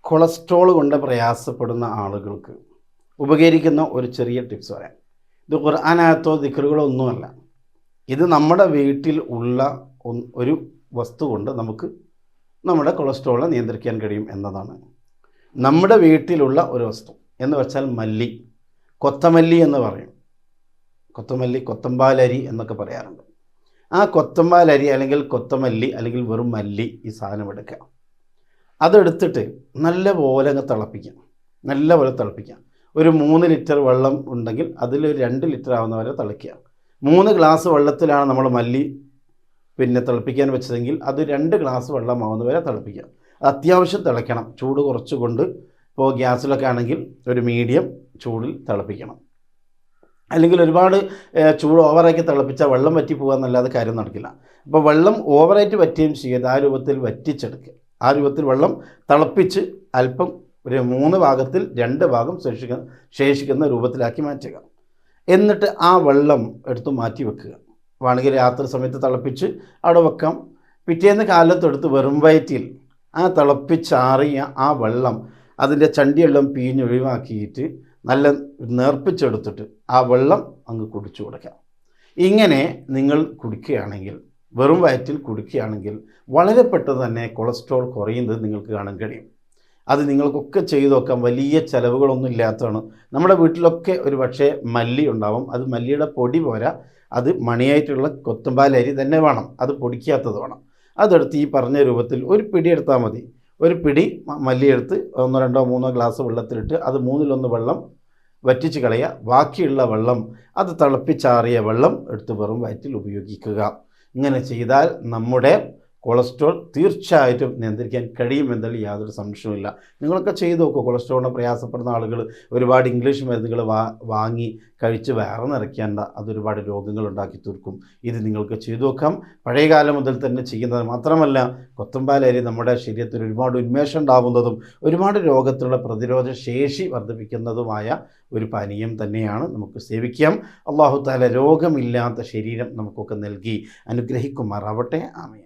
Cholesterol കൊണ്ട് പ്രയാസപ്പെടുന്ന ആളുകൾക്ക് ഉപകരിക്കുന്ന ഒരു ചെറിയ ടിപ്സ് പറയാം. ഇത് ഖുർആാനകത്തോ ദിക്കറുകളോ ഒന്നുമല്ല. ഇത് നമ്മുടെ വീട്ടിൽ ഉള്ള ഒരു വസ്തു കൊണ്ട് നമുക്ക് നമ്മുടെ കൊളസ്ട്രോളിനെ നിയന്ത്രിക്കാൻ കഴിയും എന്നതാണ്. നമ്മുടെ വീട്ടിലുള്ള ഒരു വസ്തു എന്ന് വെച്ചാൽ മല്ലി. കൊത്തമല്ലി എന്ന് പറയും. കൊത്തമല്ലി കൊത്തമ്പാലരി എന്നൊക്കെ പറയാറുണ്ട്. ആ കൊത്തമ്പാലരി അല്ലെങ്കിൽ കൊത്തമല്ലി അല്ലെങ്കിൽ വെറും മല്ലി ഈ സാധനം എടുക്കുക. അതെടുത്തിട്ട് നല്ല പോലെ അങ്ങ് തിളപ്പിക്കാം നല്ല പോലെ തിളപ്പിക്കാം ഒരു മൂന്ന് ലിറ്റർ വെള്ളം ഉണ്ടെങ്കിൽ അതിൽ രണ്ട് ലിറ്റർ ആവുന്ന വരെ തിളയ്ക്കുക. മൂന്ന് ഗ്ലാസ് വെള്ളത്തിലാണ് നമ്മൾ മല്ലി പിന്നെ തിളപ്പിക്കാൻ വെച്ചതെങ്കിൽ അത് രണ്ട് ഗ്ലാസ് വെള്ളം വെള്ളമാവുന്ന വരെ തിളപ്പിക്കുക. അത്യാവശ്യം തിളയ്ക്കണം. ചൂട് കുറച്ചുകൊണ്ട് ഇപ്പോൾ ഗ്യാസിലൊക്കെ ആണെങ്കിൽ ഒരു മീഡിയം ചൂടിൽ തിളപ്പിക്കണം. അല്ലെങ്കിൽ ഒരുപാട് ചൂട് ഓവറാക്കി തിളപ്പിച്ചാൽ വെള്ളം വറ്റി പോകാന്നല്ലാതെ കാര്യം നടക്കില്ല. അപ്പോൾ വെള്ളം ഓവറായിട്ട് വറ്റുകയും ചെയ്യരുത് ആ രൂപത്തിൽ വറ്റിച്ചെടുക്കുക. ആ രൂപത്തിൽ വെള്ളം തിളപ്പിച്ച് അല്പം ഒരു മൂന്ന് ഭാഗത്തിൽ രണ്ട് ഭാഗം ശേഷിക്കുന്ന ശേഷിക്കുന്ന രൂപത്തിലാക്കി മാറ്റുക. എന്നിട്ട് ആ വെള്ളം എടുത്ത് മാറ്റി വെക്കുക. വേണമെങ്കിൽ രാത്രി സമയത്ത് തിളപ്പിച്ച് അവിടെ വെക്കാം. പിറ്റേന്ന് കാലത്തെടുത്ത് വെറും വയറ്റിൽ ആ തിളപ്പിച്ചാറിയ ആ വെള്ളം അതിന്റെ ചണ്ടിയെല്ലാം പിഴിഞ്ഞൊഴിവാക്കിയിട്ട് നല്ല നേർപ്പിച്ചെടുത്തിട്ട് ആ വെള്ളം അങ്ങ് കുടിച്ചു കൊടുക്കാം. ഇങ്ങനെ നിങ്ങൾ കുടിക്കുകയാണെങ്കിൽ വെറും വയറ്റിൽ കുടിക്കുകയാണെങ്കിൽ വളരെ പെട്ടെന്ന് തന്നെ കൊളസ്ട്രോൾ കുറയുന്നത് നിങ്ങൾക്ക് കാണാൻ കഴിയും. അത് നിങ്ങൾക്കൊക്കെ ചെയ്തു നോക്കാം. വലിയ ചിലവുകളൊന്നും ഇല്ലാത്തതാണ്. നമ്മുടെ വീട്ടിലൊക്കെ ഒരു പക്ഷേ മല്ലി ഉണ്ടാവും. അത് മല്ലിയുടെ പൊടി പോരാ. അത് മണിയായിട്ടുള്ള കൊത്തമ്പാലരി തന്നെ വേണം. അത് പൊടിക്കാത്തത് വേണം. അതെടുത്ത് ഈ പറഞ്ഞ രൂപത്തിൽ ഒരു പിടി എടുത്താൽ മതി. ഒരു പിടി മല്ലിയെടുത്ത് ഒന്നോ രണ്ടോ മൂന്നോ ഗ്ലാസ് വെള്ളത്തിലിട്ട് അത് മൂന്നിലൊന്ന് വെള്ളം വറ്റിച്ച് കളയുക. ബാക്കിയുള്ള വെള്ളം അത് തിളപ്പിച്ചാറിയ വെള്ളം എടുത്ത് വെറും വയറ്റിൽ ഉപയോഗിക്കുക. ഇങ്ങനെ ചെയ്താൽ നമ്മുടെ കൊളസ്ട്രോൾ തീർച്ചയായിട്ടും നിയന്ത്രിക്കാൻ കഴിയുമെന്നതിൽ യാതൊരു സംശയവുമില്ല. നിങ്ങളൊക്കെ ചെയ്തു നോക്കൂ കൊളസ്ട്രോളിനെ പ്രയാസപ്പെടുന്ന ആളുകൾ ഒരുപാട് ഇംഗ്ലീഷ് മരുന്നുകൾ വാങ്ങി കഴിച്ച് വേറെ നിറയ്ക്കേണ്ട അതൊരുപാട് രോഗങ്ങൾ ഉണ്ടാക്കി തീർക്കും. ഇത് നിങ്ങൾക്ക് ചെയ്തു നോക്കാം. പഴയകാലം മുതൽ തന്നെ ചെയ്യുന്നത് മാത്രമല്ല കൊത്തമ്പാലരി നമ്മുടെ ശരീരത്തിൽ ഒരുപാട് ഉന്മേഷം ഉണ്ടാവുന്നതും ഒരുപാട് രോഗത്തിലുള്ള പ്രതിരോധ ശേഷി വർദ്ധിപ്പിക്കുന്നതുമായ ഒരു പാനീയം തന്നെയാണ് നമുക്ക് സേവിക്കാം. അള്ളാഹു താല രോഗമില്ലാത്ത ശരീരം നമുക്കൊക്കെ നൽകി അനുഗ്രഹിക്കുമാറാവട്ടെ. ആമീൻ.